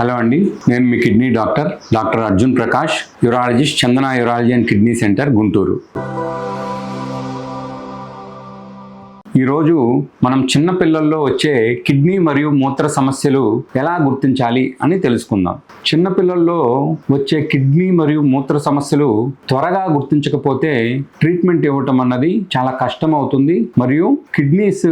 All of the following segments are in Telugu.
హలో అండి నేను మీ kidney doctor doctor Arjun Prakash urologist Chandana urology and kidney centre Guntur. ఈరోజు మనం చిన్న పిల్లల్లో వచ్చే కిడ్నీ మరియు మూత్ర సమస్యలు ఎలా గుర్తించాలి అని తెలుసుకుందాం. చిన్నపిల్లల్లో వచ్చే కిడ్నీ మరియు మూత్ర సమస్యలు త్వరగా గుర్తించకపోతే ట్రీట్మెంట్ ఇవ్వటం అన్నది చాలా కష్టం అవుతుంది మరియు కిడ్నీస్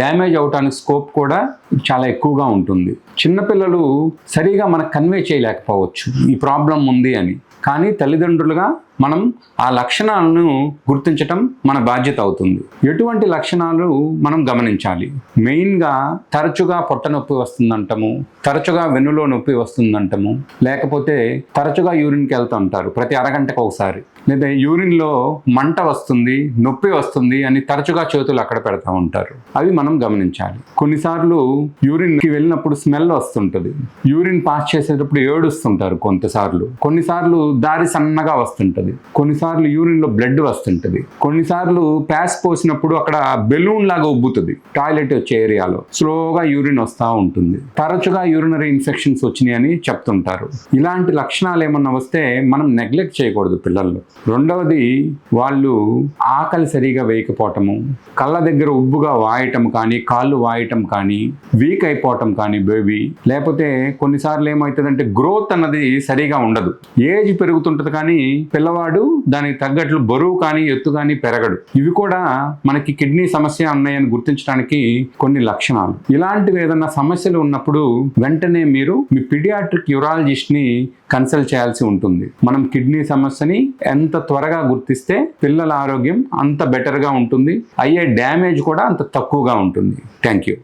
డ్యామేజ్ అవటానికి స్కోప్ కూడా చాలా ఎక్కువగా ఉంటుంది. చిన్నపిల్లలు సరిగా మనకు కన్వే చేయలేకపోవచ్చు. ఈ ప్రాబ్లం ఉంది అని. కానీ తల్లిదండ్రులుగా మనం ఆ లక్షణాలను గుర్తించటం మన బాధ్యత అవుతుంది. ఎటువంటి లక్షణాలు మనం గమనించాలి? మెయిన్గా తరచుగా పొట్ట నొప్పి వస్తుందంటము తరచుగా వెన్నులో నొప్పి వస్తుందంటము లేకపోతే తరచుగా యూరిన్కి వెళ్తుంటారు ప్రతి అరగంటకు ఒకసారి. లేదా యూరిన్లో మంట వస్తుంది నొప్పి వస్తుంది అని తరచుగా చేతులు అక్కడ పెడతా ఉంటారు. అవి మనం గమనించాలి. కొన్నిసార్లు యూరిన్కి వెళ్ళినప్పుడు స్మెల్ వస్తుంటుంది. యూరిన్ పాస్ చేసేటప్పుడు ఏడుస్తుంటారు కొంతసార్లు. కొన్నిసార్లు దారి సన్నగా వస్తుంటుంది. కొన్నిసార్లు యూరిన్లో బ్లడ్ వస్తుంటుంది. కొన్నిసార్లు ప్యాస్ పోసినప్పుడు అక్కడ బెలూన్ లాగా ఉబ్బుతుంది టాయిలెట్ వచ్చే ఏరియాలో. స్లోగా యూరిన్ వస్తూ ఉంటుంది. తరచుగా యూరినరీ ఇన్ఫెక్షన్స్ వచ్చినాయని చెప్తుంటారు. ఇలాంటి లక్షణాలు ఏమన్నా వస్తే మనం నెగ్లెక్ట్ చేయకూడదు పిల్లల్లో. రెండవది వాళ్ళు ఆకలి సరిగా వేయకపోవటము కళ్ళ దగ్గర ఉబ్బుగా వాయటం కానీ కాళ్ళు వాయటం కానీ వీక్ అయిపోవటం కానీ బేబీ లేకపోతే కొన్నిసార్లు ఏమవుతుందంటే గ్రోత్ అన్నది సరిగా ఉండదు. ఏజ్ పెరుగుతుంటది కానీ పిల్లవాడు దానికి తగ్గట్లు బరువు కానీ ఎత్తు కానీ పెరగడు. ఇవి కూడా మనకి కిడ్నీ సమస్య ఉన్నాయని గుర్తించడానికి కొన్ని లక్షణాలు. ఇలాంటివి ఏదైనా సమస్యలు ఉన్నప్పుడు వెంటనే మీరు మీ పిడియాట్రిక్ యూరాలజిస్ట్ని కన్సల్ట్ చేయాల్సి ఉంటుంది. మనం కిడ్నీ సమస్యని ఎంత త్వరగా గుర్తిస్తే పిల్లల ఆరోగ్యం అంత బెటర్గా ఉంటుంది. అయ్యే డ్యామేజ్ కూడా అంత తక్కువగా ఉంటుంది. Thank you